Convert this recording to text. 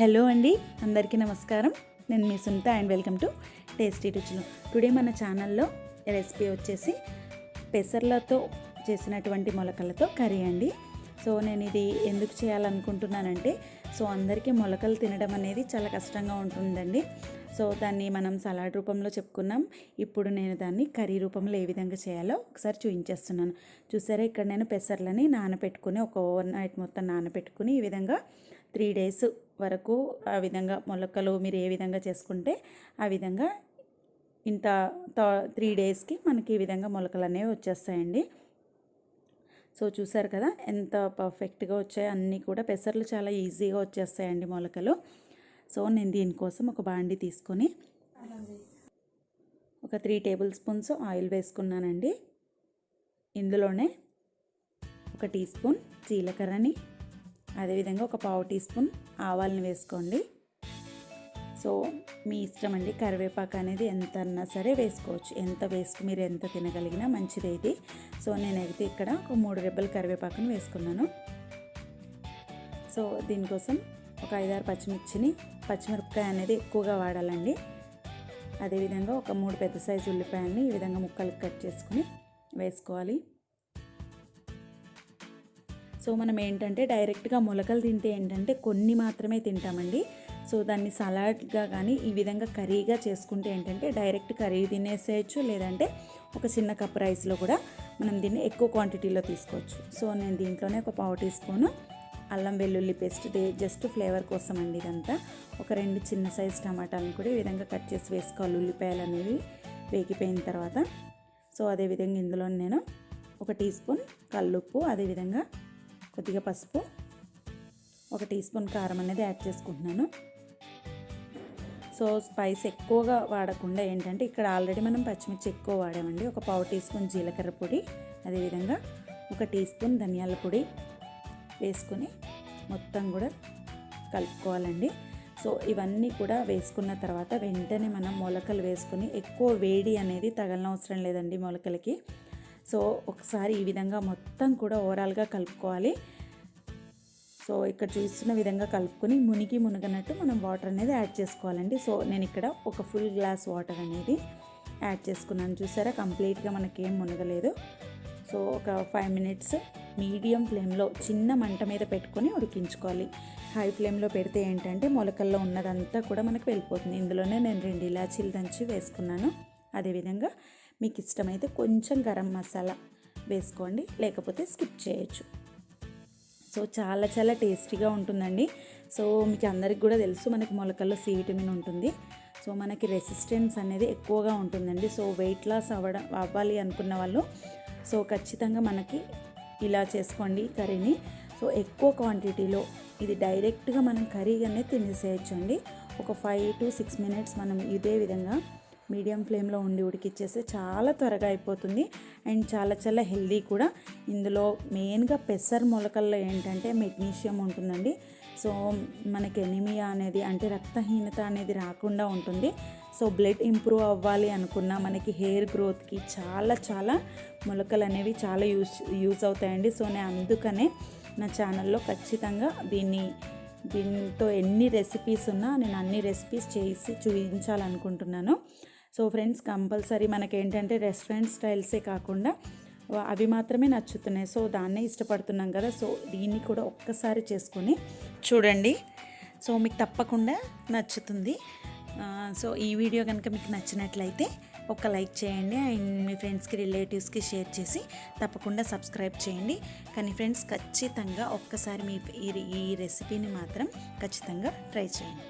Hello అండి అందరికీ నమస్కారం. నేను మీ Sunitha and welcome to tasty రుచులు టుడే మన ఛానల్లో రెసిపీ వచ్చేసి పెసర్లతో చేసినటువంటి మొలకలతో కర్రీ అండి. సో నేను ఇది ఎందుకు చేయాలనుకుంటున్నానంటే సో అందరికీ మొలకలు తినడం అనేది చాలా కష్టంగా ఉంటుందండి. సో దాన్ని మనం సలాడ్ రూపంలో చెప్పుకున్నాం. ఇప్పుడు నేను దాన్ని కర్రీ రూపంలో ఏ విధంగా చేయాలో ఒకసారి చూపించేస్తున్నాను. చూసారా ఇక్కడ నేను పెసర్లని నానబెట్టుకుని ఒక ఓవర్ నైట్ మొత్తం నానబెట్టుకుని ఈ విధంగా త్రీ డేస్ వరకు ఆ విధంగా మొలకలు మీరు ఏ విధంగా చేసుకుంటే ఆ విధంగా ఇంత త్రీ డేస్కి మనకి ఈ విధంగా మొలకలు అనేవి వచ్చేస్తాయండి. సో చూసారు కదా ఎంత పర్ఫెక్ట్గా వచ్చాయి. అన్నీ కూడా పెసర్లు చాలా ఈజీగా వచ్చేస్తాయండి మొలకలు. సో నేను దీనికోసం ఒక బాండి తీసుకొని ఒక త్రీ టేబుల్ స్పూన్స్ ఆయిల్ వేసుకున్నానండి. ఇందులోనే ఒక టీ స్పూన్ జీలకర్రని అదేవిధంగా ఒక పావు టీ స్పూన్ ఆవాలని వేసుకోండి. సో మీ ఇష్టం అండి కరివేపాకు అనేది ఎంత అన్నా సరే వేసుకోవచ్చు. ఎంత వేసుకు మీరు ఎంత తినగలిగినా మంచిదే ఇది. సో నేనైతే ఇక్కడ ఒక మూడు రెబ్బల కరివేపాకుని వేసుకున్నాను. సో దీనికోసం ఒక ఐదారు పచ్చిమిర్చిని పచ్చిమిరపకాయ అనేది ఎక్కువగా వాడాలండి. అదేవిధంగా ఒక మూడు పెద్ద సైజు ఉల్లిపాయలని ఈ విధంగా ముక్కలు కట్ చేసుకుని వేసుకోవాలి. సో మనం ఏంటంటే డైరెక్ట్గా మొలకలు తింటే ఏంటంటే కొన్ని మాత్రమే తింటామండి. సో దాన్ని సలాడ్గా కానీ ఈ విధంగా కర్రీగా చేసుకుంటే ఏంటంటే డైరెక్ట్ కర్రీ తినేసేయచ్చు లేదంటే ఒక చిన్న కప్ రైస్లో కూడా మనం దీన్ని ఎక్కువ క్వాంటిటీలో తీసుకోవచ్చు. సో నేను దీంట్లోనే ఒక పావు టీ స్పూను అల్లం వెల్లుల్లి పేస్ట్ జస్ట్ ఫ్లేవర్ కోసం అండి ఇదంతా. ఒక రెండు చిన్న సైజ్ టమాటాలను కూడా ఈ విధంగా కట్ చేసి వేసుకోవాలి. ఉల్లిపాయలు అనేవి వేగిపోయిన తర్వాత. సో అదేవిధంగా ఇందులో నేను ఒక టీ స్పూన్ కల్లుప్పు అదేవిధంగా కొద్దిగా పసుపు ఒక టీ స్పూన్ కారం అనేది యాడ్ చేసుకుంటున్నాను. సో స్పైస్ ఎక్కువగా వాడకుండా ఏంటంటే ఇక్కడ ఆల్రెడీ మనం పచ్చిమిర్చి ఎక్కువ వాడామండి. ఒక పావు టీ స్పూన్ జీలకర్ర పొడి అదేవిధంగా ఒక టీ స్పూన్ ధనియాల పొడి వేసుకొని మొత్తం కూడా కలుపుకోవాలండి. సో ఇవన్నీ కూడా వేసుకున్న తర్వాత వెంటనే మనం మొలకలు వేసుకొని ఎక్కువ వేడి అనేది తగలనవసరం లేదండి మొలకలకి. సో ఒకసారి ఈ విధంగా మొత్తం కూడా ఓవరాల్గా కలుపుకోవాలి. సో ఇక్కడ చూస్తున్న విధంగా కలుపుకొని మునిగి మునగనట్టు మనం వాటర్ అనేది యాడ్ చేసుకోవాలండి. సో నేను ఇక్కడ ఒక ఫుల్ గ్లాస్ వాటర్ అనేది యాడ్ చేసుకున్నాను. చూసారా? కంప్లీట్గా మనకేం మునగలేదు. సో ఒక ఫైవ్ మినిట్స్ మీడియం ఫ్లేమ్లో చిన్న మంట మీద పెట్టుకొని ఉడికించుకోవాలి. హై ఫ్లేమ్లో పెడితే ఏంటంటే మొలకల్లో ఉన్నదంతా కూడా మనకు వెళ్ళిపోతుంది. ఇందులోనే నేను రెండు ఇలాచీలు దంచి వేసుకున్నాను. అదేవిధంగా మీకు ఇష్టమైతే కొంచెం గరం మసాలా వేసుకోండి లేకపోతే స్కిప్ చేయొచ్చు. సో చాలా చాలా టేస్టీగా ఉంటుందండి. సో మీకు అందరికి కూడా తెలుసు మనకి మొలకల్లో సి విటమిన్ ఉంటుంది. సో మనకి రెసిస్టెన్స్ అనేది ఎక్కువగా ఉంటుందండి. సో వెయిట్ లాస్ అవ్వడం అవ్వాలి అనుకున్న వాళ్ళు సో ఖచ్చితంగా మనకి ఇలా చేసుకోండి కర్రీని. సో ఎక్కువ క్వాంటిటీలో ఇది డైరెక్ట్గా మనం కర్రీ అనేది తినేసేయచ్చు అండి ఒక ఫైవ్ టు సిక్స్ మినిట్స్ మనం ఇదే విధంగా మీడియం ఫ్లేమ్లో ఉండి ఉడికిచ్చేస్తే చాలా త్వరగా అయిపోతుంది. అండ్ చాలా చాలా హెల్దీ కూడా. ఇందులో మెయిన్గా పెసర్ మొలకల్లో ఏంటంటే మెగ్నీషియం ఉంటుందండి. సో మనకి ఎనిమియా అనేది అంటే రక్తహీనత అనేది రాకుండా ఉంటుంది. సో బ్లడ్ ఇంప్రూవ్ అవ్వాలి అనుకున్న మనకి హెయిర్ గ్రోత్కి చాలా చాలా మొలకలు అనేవి చాలా యూస్ యూస్ అవుతాయండి. సో నేను అందుకనే నా ఛానల్లో ఖచ్చితంగా దీన్ని దీంతో ఎన్ని రెసిపీస్ ఉన్నా నేను అన్ని రెసిపీస్ చేసి చూపించాలనుకుంటున్నాను సో ఫ్రెండ్స్ కంపల్సరీ మనకేంటంటే రెస్టారెంట్ స్టైల్సే కాకుండా అవి మాత్రమే నచ్చుతున్నాయి. సో దాన్నే ఇష్టపడుతున్నాం కదా సో దీన్ని కూడా ఒక్కసారి చేసుకొని చూడండి. సో మీకు తప్పకుండా నచ్చుతుంది. సో ఈ వీడియో కనుక మీకు నచ్చినట్లయితే ఒక లైక్ చేయండి. అండ్ మీ ఫ్రెండ్స్కి రిలేటివ్స్కి షేర్ చేసి తప్పకుండా సబ్స్క్రైబ్ చేయండి. కానీ ఫ్రెండ్స్ ఖచ్చితంగా ఒక్కసారి మీ ఈ రెసిపీని మాత్రం ఖచ్చితంగా ట్రై చేయండి.